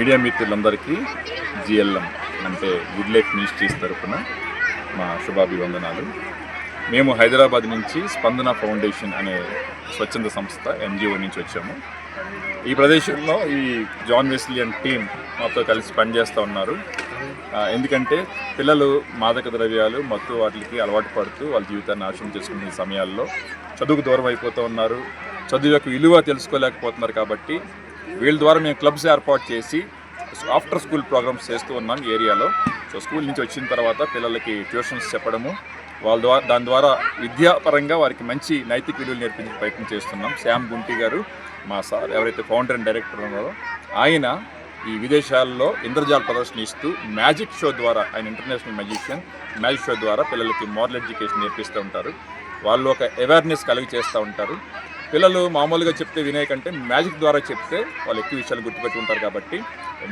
Media మిత్రులందరికీ GLM అంటే good life ministries తరఫున మా శుభాభివందనాలు. మేము హైదరాబాద్ నుంచి స్పందన ఫౌండేషన్ అనే స్వచ్ఛంద సంస్థ ఎన్జిఓ నుంచి వచ్చాము. ఈ ప్రదేశంలో ఈ జాన్ వెస్లియన్ టీం మాతో కలిసి పనిచేస్తూ ఉన్నారు. ఎందుకంటే పిల్లలు మాదక ద్రవ్యాలు మత్తు వాటికి అలవాటు పడుతూ వాళ్ళ జీవితాన్ని నాశనం చేసుకునే సమయాల్లో చదువుకు దూరం అయిపోతూ ఉన్నారు. చదువు యొక్క విలువ తెలుసుకోలేకపోతున్నారు కాబట్టి వీళ్ళ ద్వారా మేము క్లబ్స్ ఏర్పాటు చేసి ఆఫ్టర్ స్కూల్ ప్రోగ్రామ్స్ చేస్తూ ఉన్నాం ఏరియాలో. సో స్కూల్ నుంచి వచ్చిన తర్వాత పిల్లలకి ట్యూషన్స్ చెప్పడము వాళ్ళ ద్వారా దాని ద్వారా విద్యాపరంగా వారికి మంచి నైతిక విలువలు నేర్పించే ప్రయత్నం చేస్తున్నాం. శ్యామ్ గుంటి గారు మా సార్ ఎవరైతే ఫౌండర్ అండ్ డైరెక్టర్ ఉన్నారో ఆయన ఈ విదేశాల్లో ఇంద్రజాల ప్రదర్శన ఇస్తూ మ్యాజిక్ షో ద్వారా ఆయన ఇంటర్నేషనల్ మ్యాజిషియన్ మ్యాజిక్ షో ద్వారా పిల్లలకి మోరల్ ఎడ్యుకేషన్ నేర్పిస్తూ ఉంటారు. వాళ్ళు ఒక అవేర్నెస్ కలిగి చేస్తూ ఉంటారు. పిల్లలు మామూలుగా చెప్తే వినే కంటే మ్యాజిక్ ద్వారా చెప్తే వాళ్ళు ఎక్కువ విషయాలు గుర్తుపెట్టి ఉంటారు కాబట్టి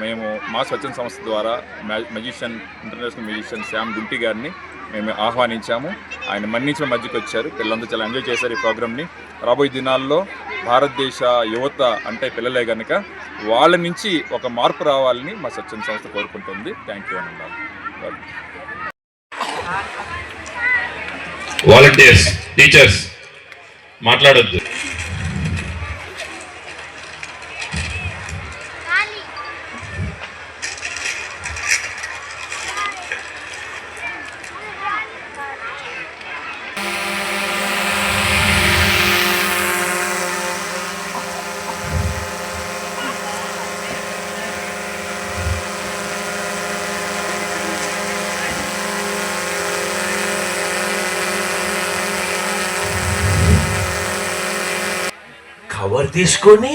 మేము మా స్వచ్ఛంద సంస్థ ద్వారా magician international musician Shyam Gunti గారిని మేము ఆహ్వానించాము. ఆయన మన్నించిన మధ్యకి వచ్చారు. పిల్లలందరూ చాలా ఎంజాయ్ చేశారు ఈ ప్రోగ్రామ్ని రాబోయే దినాల్లో భారతదేశ యువత అంటే పిల్లలే కనుక వాళ్ళ నుంచి ఒక మార్పు రావాలని మా స్వచ్ఛంద సంస్థ కోరుకుంటుంది. థ్యాంక్ యూ అని వాలంటీర్స్ టీచర్స్ మాట్లాడొద్దు. కవర్ తీసుకొని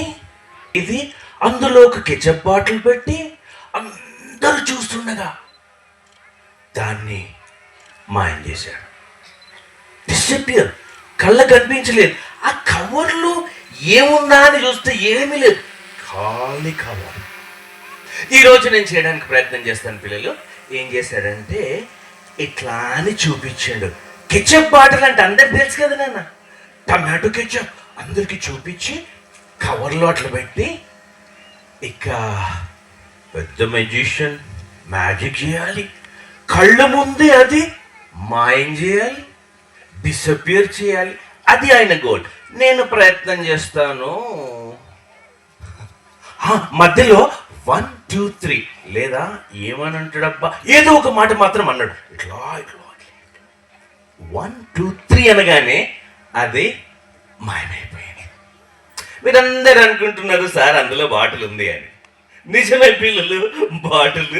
ఇది అందులో ఒక కెచప్ బాటిల్ పెట్టి అందరూ చూస్తుండగా దాన్ని మాయం చేశాడు. డిసపియర్ కళ్ళ కనిపించలేదు. ఆ కవర్లో ఏముందా అని చూస్తే ఏమీ లేదు. ఖాళీ కవర్. ఈరోజు నేను చేయడానికి ప్రయత్నం చేస్తాను పిల్లలు. ఏం చేశాడంటే ఇట్లా అని చూపించాడు. కెచప్ బాటిల్ అంటే అందరికి తెలుసు కదా నాన్న. టమాటో కెచప్ అందరికి చూపించి కవర్లో అట్లా పెట్టి ఇక పెద్ద మెజిషియన్ మ్యాజిక్ చేయాలి. కళ్ళ ముందే అది మాయం చేయాలి. డిసపియర్ చేయాలి. అది ఆయన గోల్ నేను ప్రయత్నం చేస్తాను. మధ్యలో వన్ టూ త్రీ లేదా ఏమని అంటాడబ్బా ఏదో ఒక మాట మాత్రం అన్నాడు. ఇట్లా ఇట్లా వన్ టూ త్రీ అనగానే అది మాయమైపోయింది. మీరందరూ అనుకుంటున్నారు సార్ అందులో బాటిల్ ఉంది అని. నిజమే పిల్లలు బాటిల్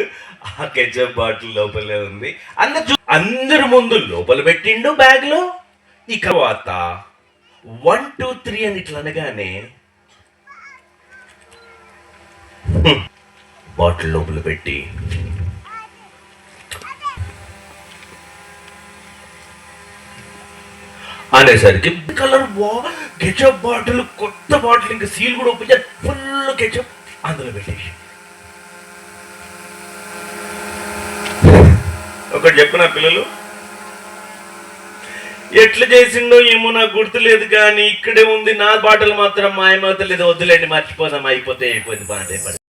ఆ కెచప్ బాటిల్ లోపలే ఉంది. అందరు అందరు ముందు లోపల పెట్టిండు బ్యాగ్లో ఈ తర్వాత వన్ టూ త్రీ అని ఇట్లా అనగానే బాటిల్ లోపల పెట్టి అనేసరికి కలర్ వా కెచప్ బాటిల్ కొత్త బాటిల్ ఇంకా సీల్ కూడా ఓపెన్ ఫుల్ కెచప్ అందులో పెట్టేసి. ఒకటి చెప్పిన పిల్లలు. ఎట్లా చేసిండో ఏమో నాకు గుర్తులేదు కానీ ఇక్కడే ఉంది. నా బాటలు మాత్రం మాయమవుతలేదు వద్దులేండి మర్చిపోదాం. అయిపోతే అయిపోయింది బాగా